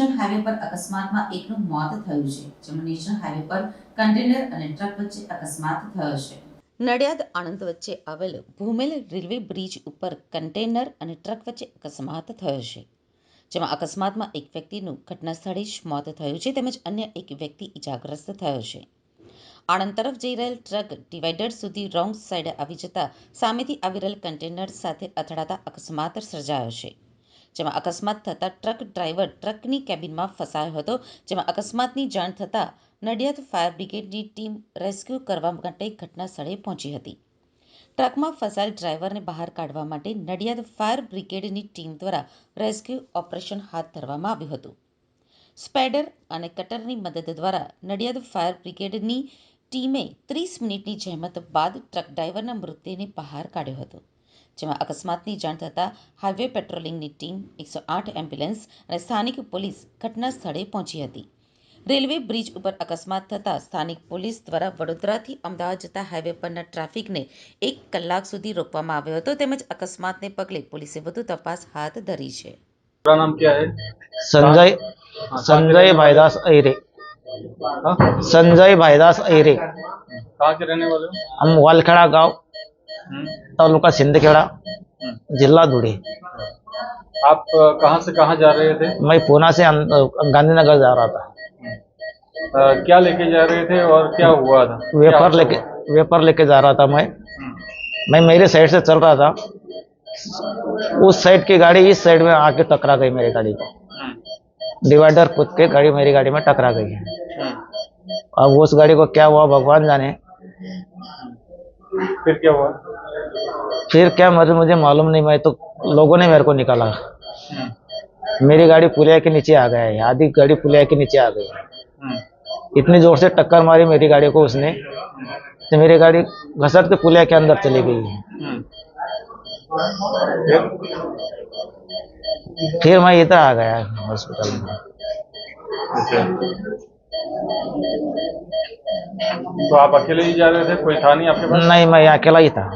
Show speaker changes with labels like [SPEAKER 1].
[SPEAKER 1] Highway પર અકસ્માતમાં એકનું મોત થયું છે, જેમાં નેશનલ હાઈવે પર કન્ટેનર અને ટ્રક વચ્ચે અકસ્માત થયો છે. નડિયાદ આણંદ વચ્ચે આવેલ ભૂમેલ રેલવે બ્રિજ ઉપર કન્ટેનર અને ટ્રક વચ્ચે અકસ્માત થયો છે, જેમાં અકસ્માતમાં એક વ્યક્તિનું ઘટના સ્થળે જ મોત થયું છે, તેમજ અન્ય એક વ્યક્તિ ઇજાગ્રસ્ત થયો છે. આણંદ તરફ જઈ રહેલ ટ્રક ડિવાઈડર સુધી રોંગ સાઈડે આવી જતા સામેથી આવી રહેલ કન્ટેનર સાથે અથડાતા અકસ્માત સર્જાયો છે. જેમાં અકસ્માત થતાં ટ્રક ડ્રાઈવર ટ્રકની કેબિનમાં ફસાયો હતો, જેમાં અકસ્માતની જાણ થતાં નડિયાદ ફાયર બ્રિગેડની ટીમ રેસ્ક્યુ કરવા માટે ઘટના સ્થળે પહોંચી હતી. ટ્રકમાં ફસાયેલ ડ્રાઈવરને બહાર કાઢવા માટે નડિયાદ ફાયર બ્રિગેડની ટીમ દ્વારા રેસ્ક્યુ ઓપરેશન હાથ ધરવામાં આવ્યું હતું. સ્પેડર અને કટરની મદદ દ્વારા નડિયાદ ફાયર બ્રિગેડની ટીમે ત્રીસ મિનિટની જહેમત બાદ ટ્રક ડ્રાઈવરના મૃતદેહને બહાર કાઢ્યો હતો. જેમાં અકસ્માતની જાણ થતાં હાઈવે પેટ્રોલિંગની ટીમ એકસો આઠ એમ્બ્યુલન્સ અને સ્થાનિક પોલીસ ઘટના સ્થળે પહોંચી હતી રેલવે બ્રિજ ઉપર અકસ્માત થતાં સ્થાનિક પોલીસ દ્વારા વડોદરાથી અમદાવાદ જતા હાઈવે પરના ટ્રાફિકને એક કલાક સુધી રોકવામાં આવ્યો હતો તેમજ અકસ્માતને પગલે પોલીસે વધુ તપાસ હાથ ધરી છે
[SPEAKER 2] पूरा नाम क्या है
[SPEAKER 3] संजय संजय भाईदास अहिरे
[SPEAKER 2] हाँ?
[SPEAKER 3] संजय भाईदास अहिरे
[SPEAKER 2] कहाँ के रहने वाले हो
[SPEAKER 3] हम वालखेड़ा गांव
[SPEAKER 2] हम्म,
[SPEAKER 3] तालुका सिंदखेड़ा। जिला धुळे
[SPEAKER 2] आप कहाँ से कहाँ जा रहे थे?
[SPEAKER 3] मैं पूना से अं- गांधीनगर जा रहा था।
[SPEAKER 2] अ, क्या लेके जा रहे थे और क्या हुआ था?
[SPEAKER 3] वेपर लेके वेपर लेके जा रहा था मैं।
[SPEAKER 2] हम्म,
[SPEAKER 3] मैं मेरे साइड से चल रहा था। उस साइड की गाड़ी इस साइड में आके टकरा गई मेरी गाड़ी को।
[SPEAKER 2] हम्म,
[SPEAKER 3] डिवाइडर कूद के गाड़ी मेरी गाड़ी में टकरा गई है।
[SPEAKER 2] हम्म।
[SPEAKER 3] अब उस गाड़ी को क्या हुआ भगवान जाने।
[SPEAKER 2] फिर क्या हुआ?
[SPEAKER 3] फिर क्या मुझे मुझे मालूम नहीं मैं तो लोगों ने मेरे को निकाला। मेरी गाड़ी पुलिया के नीचे आ गया है आधी गाड़ी पुलिया के नीचे आ गई इतनी ज़ोर से टक्कर मारी मेरी गाड़ी को उसने तो मेरी गाड़ी घसट के पुलिया के अंदर चली गई है।
[SPEAKER 2] फिर
[SPEAKER 3] फिर मैं इधर आ गया हॉस्पिटल में।
[SPEAKER 2] अच्छा। तो आप अकेले ही जा रहे थे? कोई था नहीं आपके पास?
[SPEAKER 3] नहीं मैं अकेला ही था।